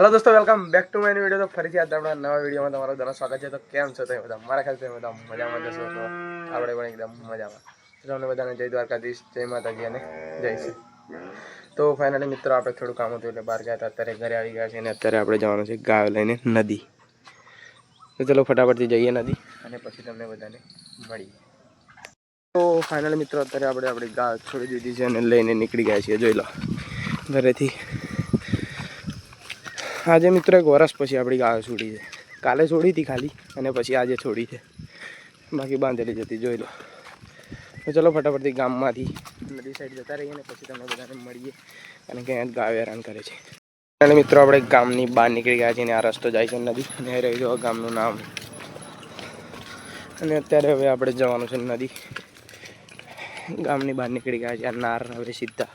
Hello દોસ્તો welcome back to my video તો ફરીથી આજે આપણા નવા વિડીયોમાં તમારું બધાનું સ્વાગત છે. તો કેમ છો તમે બધા? મારા ખ્યાલ બધા મજામાં જશો તો આપણે પણ એકદમ મજામાં. તમને બધાને જય દ્વારકાધીશ, જય માતાજી અને જય શ્રી. તો ફાઇનલી મિત્રો, આપણે થોડું કામ હતું એટલે બહાર ગયા હતા. અત્યારે ઘરે આવી ગયા છે અને અત્યારે આપણે જવાનું છે ગાયો લઈને નદી. તો ચલો ફટાફટથી જઈએ નદી અને પછી તમને બધાને મળીએ. તો ફાઇનલી મિત્રો, અત્યારે આપણે આપણી ગાય છોડી દીધી છે અને લઈને નીકળી ગયા છીએ. જોઈ લો. ઘરેથી આજે મિત્રો એક વરસ પછી આપણી ગાયો છોડી છે. કાલે છોડી હતી ખાલી અને પછી આજે છોડી છે. બાકી બાંધેલી જતી જોઈ લો. તો ચલો ફટાફટથી ગામમાંથી નદી સાઈડ જતા રહીએ ને પછી તમને બધાને મળીએ અને ક્યાં ગાયો હેરાન કરે છે. અને મિત્રો આપણે ગામની બહાર નીકળી ગયા છીએ અને આ રસ્તો જાય છે નદી. અને રહી ગયો ગામનું નામ. અને અત્યારે હવે આપણે જવાનું છે નદી. ગામની બહાર નીકળી ગયા છે. આ નાર હવે સીધા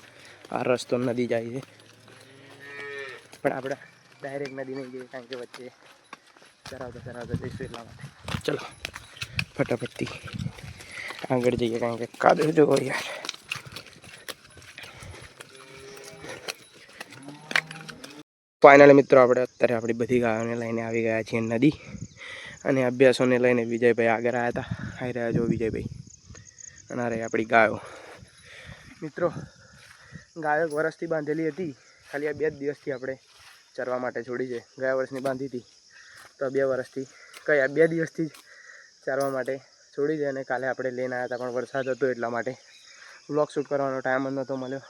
આ રસ્તો નદી જાય છે. પણ આપણે ડાયરેક્ટ નદી નહીં જઈએ કારણ કે વચ્ચે ચરાવતા ચરાવતા જઈશું એટલા માટે. ચલો, ફટાફટથી આગળ જઈએ, કારણ કે કાદવ જોવો યાર. ફાઇનલી મિત્રો, આપણે અત્યારે આપણી બધી ગાયોને લઈને આવી ગયા છીએ નદી અને અભ્યાસોને લઈને વિજયભાઈ આગળ આવ્યા હતા. આવી રહ્યા જો વિજયભાઈ. અને રહી આપણી ગાયો. મિત્રો, ગાયો એક વર્ષથી બાંધેલી હતી. ખાલી આ બે જ દિવસથી આપણે ચરવા માટે છોડી છે. ગયા વર્ષની બાંધી હતી. તો બે વર્ષથી કયા બે દિવસથી જ ચારવા માટે છોડી છે અને કાલે આપણે લઈને આવ્યા હતા, પણ વરસાદ હતો એટલા માટે. બ્લોગ શૂટ કરવાનો ટાઈમ જ નહોતો મળ્યો.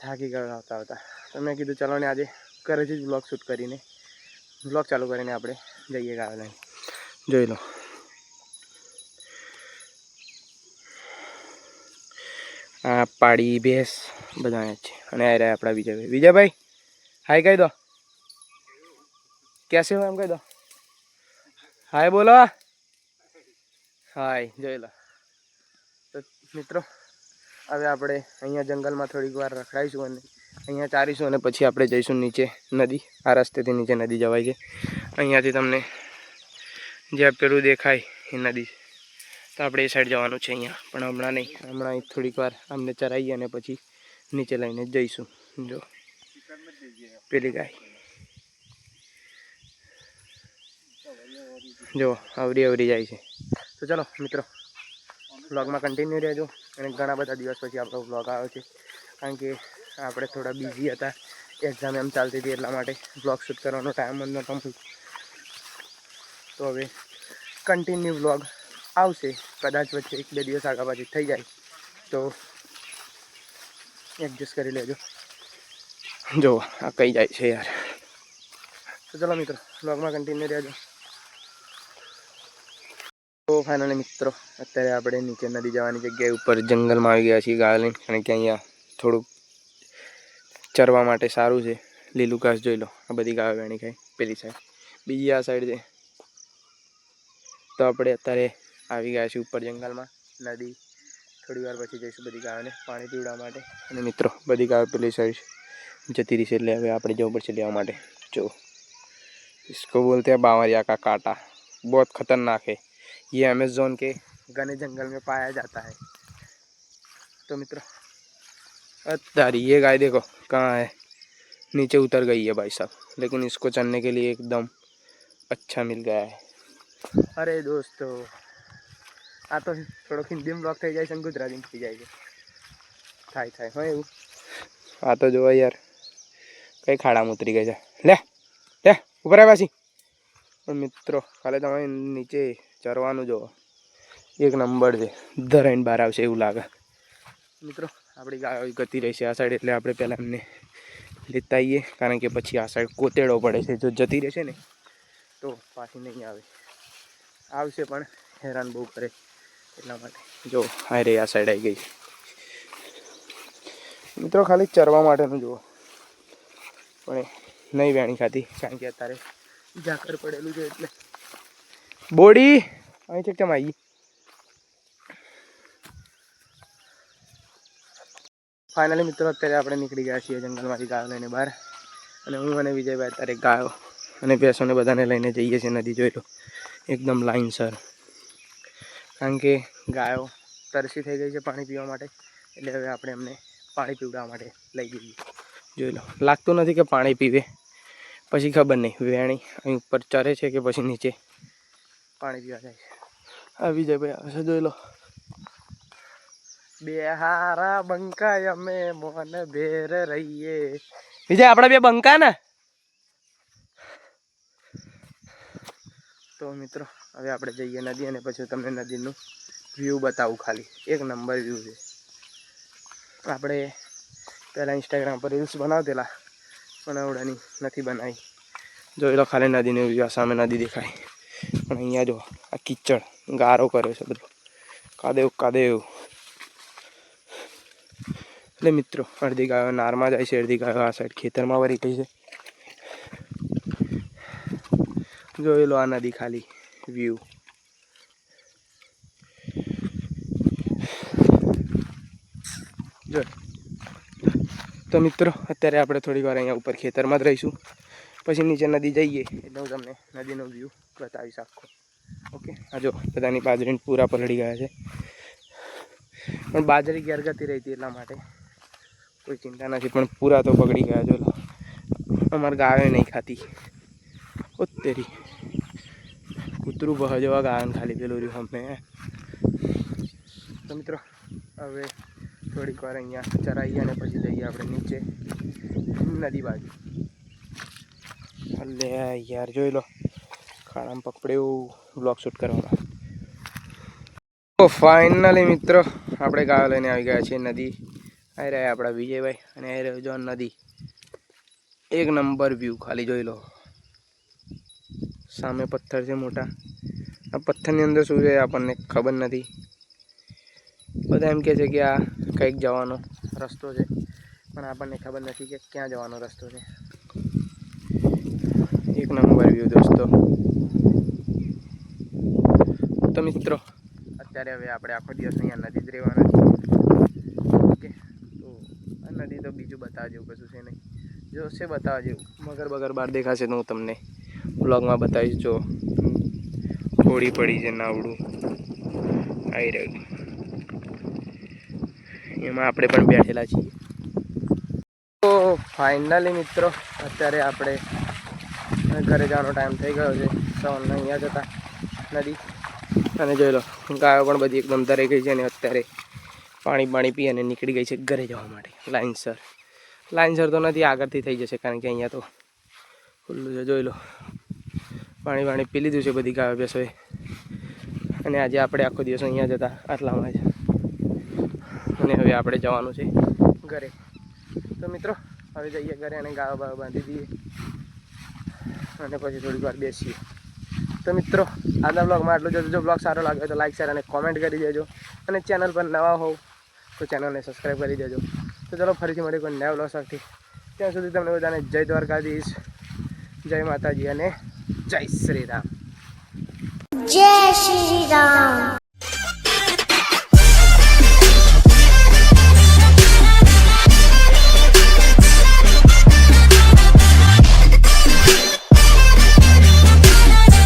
થાકી ગયો આવતા આવતા. તો મેં કીધું, ચલો ને આજે ઘરેથી જ બ્લોગ શૂટ કરીને બ્લોગ ચાલુ કરીને આપણે જઈએ ગાયો જોઈ લો. આ પાડી, ભેંસ બધા છે. અને આ રહ્યા આપણા વિજયભાઈ. વિજયભાઈ હાય કહી દો. કેસે હો એમ કહી દો. હાય બોલો. હાય, જોઈ લો. તો મિત્રો, હવે આપણે અહીંયા જંગલમાં થોડીક વાર રખડાઈશું અને અહીંયા ચારીશું અને પછી આપણે જઈશું નીચે નદી. આ રસ્તેથી નીચે નદી જવાય છે. અહીંયાથી તમને જે પેલું દેખાય એ નદી. તો આપણે એ સાઈડ જવાનું છે અહીંયા. પણ હમણાં નહીં. હમણાં થોડીક વાર અમને ચરાવીએ અને પછી નીચે લઈને જઈશું. જો. પેલી ગાય. જો આવરી આવરી જાય છે. તો ચલો, મિત્રો વ્લોગમાં કન્ટિન્યુ રહેજો અને ઘણા બધા દિવસ પછી આપણો વ્લોગ આવ્યો છે. કારણ કે આપણે થોડા બિઝી હતા એક્ઝામ એમ ચાલતી હતી એટલા માટે વ્લોગ શૂટ કરવાનો ટાઈમ જ નહોતો તો હવે કન્ટિન્યુ વ્લોગ આવશે. કદાચ વચ્ચે એક બે દિવસ આગળ પાછી થઈ જાય. તો એડજસ્ટ કરી લેજો. જો, આ કઈ જાય છે યાર. તો ચલો મિત્રો બ્લોગમાં કન્ટિન્યુ રહેજો. તો ફાઇનલી મિત્રો, અત્યારે આપણે નીચે નદી જવાની જગ્યાએ ઉપર જંગલમાં આવી ગયા છીએ ગાય લઈને કારણ કે અહીંયા થોડુંક ચરવા માટે સારું છે. લીલું ઘાસ જોઈ લો, આ બધી ગાયો વેણી ખાય, પેલી સાઈડ બીજી આ સાઈડ છે. તો આપણે અત્યારે આવી ગયા છીએ ઉપર જંગલમાં, નદી. થોડી વાર પછી જઈશું બધી ગાયોને પાણી પીવડાવવા માટે. અને મિત્રો, બધી ગાયો પેલી સાઈડ જતી રહી છે એટલે હવે આપણે જવું પડશે લેવા માટે જો इसको बोलते हैं बावरिया का कांटा बहुत खतरनाक है ये अमेजोन के घने जंगल में पाया जाता है तो मित्र अरे ये गाय देखो कहाँ है नीचे उतर गई है भाई साहब लेकिन इसको चढ़ने के लिए एकदम अच्छा मिल गया है અરે દોસ્તો આ તો થોડોક હિન્દીમાં બ્લોક થઈ જાય છે અને ગુજરાતીમાં થઈ જાય છે થાય થાય હોય એવું આ તો જોવા યાર કઈ ખાડામાં ઉતરી ગઈ છે. લે લે ઉપર આવ્યા છી પણ મિત્રો, કાલે તમે નીચે ચરવાનું જો એક નંબર છે. ધરાઈને બહાર આવશે એવું લાગે. મિત્રો, આપણી ગાયો ગતી રહેશે આ સાઈડ એટલે આપણે પહેલાં એમને લેતા આવીએ કારણ કે પછી આ સાઈડ કોતેડો પડે છે. જો જતી રહેશે ને, તો પાછી નહીં આવે. આવશે પણ હેરાન બહુ કરે એટલા માટે. જો હા રે આ સાઈડ આવી ગઈ છે. મિત્રો, ખાલી ચરવા માટેનું જુઓ. પણ નહીં વેણી ખાતી કારણ કે અત્યારે ઝાકર પડેલું છે એટલે. બોડી, અહીં છે કેમ આવી ફાઇનલી મિત્રો, અત્યારે આપણે નીકળી ગયા છીએ જંગલમાંથી ગાયો લઈને બહાર. અને હું અને વિજયભાઈ અત્યારે ગાયો અને ભેંસોને બધાને લઈને જઈએ છીએ નદી જોઈ લો. એકદમ લાઇનસર કારણ કે ગાયો તરસી થઈ ગઈ છે પાણી પીવા માટે. એટલે હવે આપણે એમને પાણી પીવડાવવા માટે લઈ જઈએ. જોઈ લો. લાગતું નથી કે પાણી પીવે. પછી ખબર નહીં. વેણી અહીં ઉપર ચરે છે કે પછી નીચે પાણી પીવા જાય છે. આ વિજયભાઈ આવશે જોઈ લો. બે હારા બંકા અમે મોન ભેર રહીએ. વિજય, આપણા બે બંકા ને? તો મિત્રો, હવે આપણે જઈએ નદી અને પછી તમને નદીનું વ્યૂ બતાવું ખાલી. એક નંબર વ્યૂ છે. આપણે પહેલાં ઇન્સ્ટાગ્રામ પર રીલ્સ બનાવતેલા, પણ આવડાની નથી બનાવી. જોઈ લો ખાલી નદીને વ્યૂ સામે નદી દેખાય. પણ અહીંયા જો આ કિચડ ગારો કર્યો છે બધો. કાદેવ કાદેવ. એટલે મિત્રો, અડધી ગાયો નારમાં જાય છે, અડધી ગાયો આ સાઈડ ખેતરમાં વરી ગઈ છે. જોઈ લો આ નદી ખાલી વ્યૂ જો તો મિત્રો, અત્યારે આપણે થોડીક વાર અહીંયા ઉપર ખેતરમાં જ રહીશું. પછી નીચે નદી જઈએ, એટલે હું તમને નદીનો વ્યૂ બતાવીશ આખો. ઓકે? આ જો, બધાની બાજરીને પૂરા પલળી ગયા છે. પણ બાજરી ગેરગતી રહી હતી એટલા માટે કોઈ ચિંતા નથી, પણ પૂરા તો બગડી ગયા જો અમારે ગાયો નહીં ખાતી ઓ કૂતરું બહ જેવા ગાયન ખાલી પેલું રહ્યું અમે. તો મિત્રો, હવે થોડીક વાર અહીંયા ચરાઈએ અને પછી જઈએ આપણે નીચે નદી બાજુ. અલે યાર જોઈ લો ખાડામાં પકડે એવું બ્લોક શૂટ કરવામાં તો ફાઇનલી મિત્રો, આપણે ગાયો લઈને આવી ગયા છીએ નદી. આવી રહ્યા આપણા વિજયભાઈ અને આવી રહ્યો જો નદી. એક નંબર વ્યૂ ખાલી જોઈ લો. સામે પથ્થર છે મોટા. આ પથ્થરની અંદર શું છે આપણને ખબર નથી. બધા એમ કહે છે કે આ કંઈક જવાનો રસ્તો છે. પણ આપણને ખબર નથી કે ક્યાં જવાનો રસ્તો છે. એક નંબર વ્યૂ દોસ્તો. તો મિત્રો, અત્યારે હવે આપણે આખો દિવસ અહીંયા નદી જ રહેવાના છીએ. ઓકે, તો આ નદી તો બીજું બતાવવા જેવું કશું છે નહીં. જો છે બતાવવા જેવું મગર બગર બહાર દેખાશે તો હું તમને બ્લોગમાં બતાવીશ. જો, થોડી પડી છે, નાવડું. આવી રહ્યું. એમાં આપણે પણ બેઠેલા છીએ. તો ફાઇનલી મિત્રો, અત્યારે આપણે ઘરે જવાનો ટાઈમ થઈ ગયો છે. સવારના અહીંયા જતા નદી. અને જોઈ લો, ગાયો પણ બધી એકદમ તરી ગઈ છે અને અત્યારે પાણી પાણી પી અને નીકળી ગઈ છે ઘરે જવા માટે. લાઇનસર લાઇનસર તો નથી, આગળથી થઈ જશે, કારણ કે અહીંયા તો ખુલ્લું છે, જોઈ લો. પાણી પાણી પી લીધું છે બધી ગાયો બેસોએ અને આજે આપણે આખો દિવસ અહીંયા જતા આટલામાં જ. અને હવે આપણે જવાનું છે ઘરે. તો મિત્રો, હવે જઈએ ઘરે અને ગાળો બાળો બાંધી દઈએ. અને પછી થોડીક વાર બેસીએ. તો મિત્રો, આજના બ્લોગમાં આટલું જજો જો બ્લોગ સારો લાગે તો લાઈક શેર અને કોમેન્ટ કરી દેજો. અને ચેનલ પર નવા હોવ તો ચેનલને સબસ્ક્રાઈબ કરી દેજો. તો ચાલો ફરીથી મળી કોઈ નવા બ્લોગ સાથે. ત્યાં સુધી તમને બધાને જય દ્વારકાધીશ, જય માતાજી અને જય શ્રી રામ. જય શ્રી રામ.